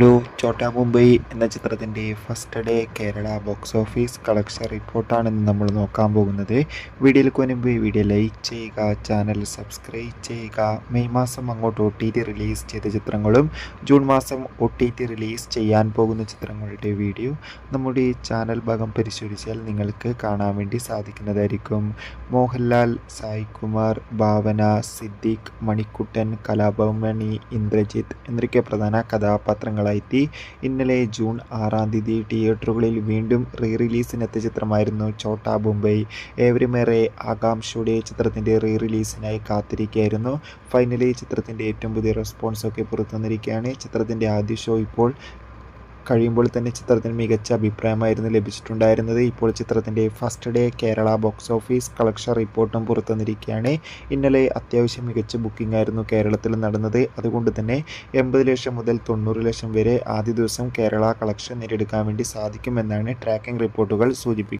Hello ചോട്ടാ മുംബൈ എന്ന ചിത്രത്തിന്റെ first day Kerala box office collection റിപ്പോർട്ടാണ് ഇന്ന് നമ്മൾ നോക്കാൻ പോകുന്നത്. വീഡിയോയിലേക്ക് മുൻപ് വീഡിയോ ലൈക്ക് ചെയ്യുക ചാനൽ സബ്സ്ക്രൈബ് ചെയ്യുക. മെയ് മാസം അങ്ങോട്ട് ഒ റിലീസ് ചെയ്ത ചിത്രങ്ങളും ജൂൺ മാസം ഒ റിലീസ് ചെയ്യാൻ പോകുന്ന ചിത്രങ്ങളുടെ വീഡിയോ നമ്മുടെ ഈ ചാനൽ ഭാഗം പരിശോധിച്ചാൽ നിങ്ങൾക്ക് കാണാൻ വേണ്ടി സാധിക്കുന്നതായിരിക്കും. മോഹൻലാൽ സായികുമാർ ഭാവന സിദ്ദിഖ് മണിക്കുട്ടൻ കലാഭവമണി ഇന്ദ്രജിത്ത് എന്നൊക്കെ പ്രധാന കഥാപാത്രങ്ങളായി എത്തി ഇന്നലെ ജൂൺ ആറാം തീയതി തിയേറ്ററുകളിൽ വീണ്ടും റീ റിലീസിനെത്തിയ ചിത്രമായിരുന്നു ചോട്ടാ ബുംബൈ. ഏവരുമേറെ ആകാംക്ഷയുടെ ചിത്രത്തിന്റെ റീ റിലീസിനായി കാത്തിരിക്കുകയായിരുന്നു. ഫൈനലി ചിത്രത്തിന്റെ ഏറ്റവും പുതിയ റെസ്പോൺസൊക്കെ പുറത്തു വന്നിരിക്കുകയാണ് ചിത്രത്തിന്റെ ആദ്യ ഷോ ഇപ്പോൾ കഴിയുമ്പോൾ തന്നെ ചിത്രത്തിന് മികച്ച അഭിപ്രായമായിരുന്നു ലഭിച്ചിട്ടുണ്ടായിരുന്നത്. ഇപ്പോൾ ചിത്രത്തിന്റെ first day Kerala box office collection റിപ്പോർട്ടും പുറത്തുവന്നിരിക്കുകയാണ്. ഇന്നലെ അത്യാവശ്യം മികച്ച ബുക്കിംഗ് ആയിരുന്നു കേരളത്തിൽ നടന്നത്. അതുകൊണ്ട് തന്നെ എൺപത് ലക്ഷം മുതൽ തൊണ്ണൂറ് ലക്ഷം വരെ ആദ്യ ദിവസം കേരള കളക്ഷൻ നേടിയെടുക്കാൻ വേണ്ടി സാധിക്കുമെന്നാണ് ട്രാക്കിംഗ് റിപ്പോർട്ടുകൾ സൂചിപ്പിക്കുന്നത്.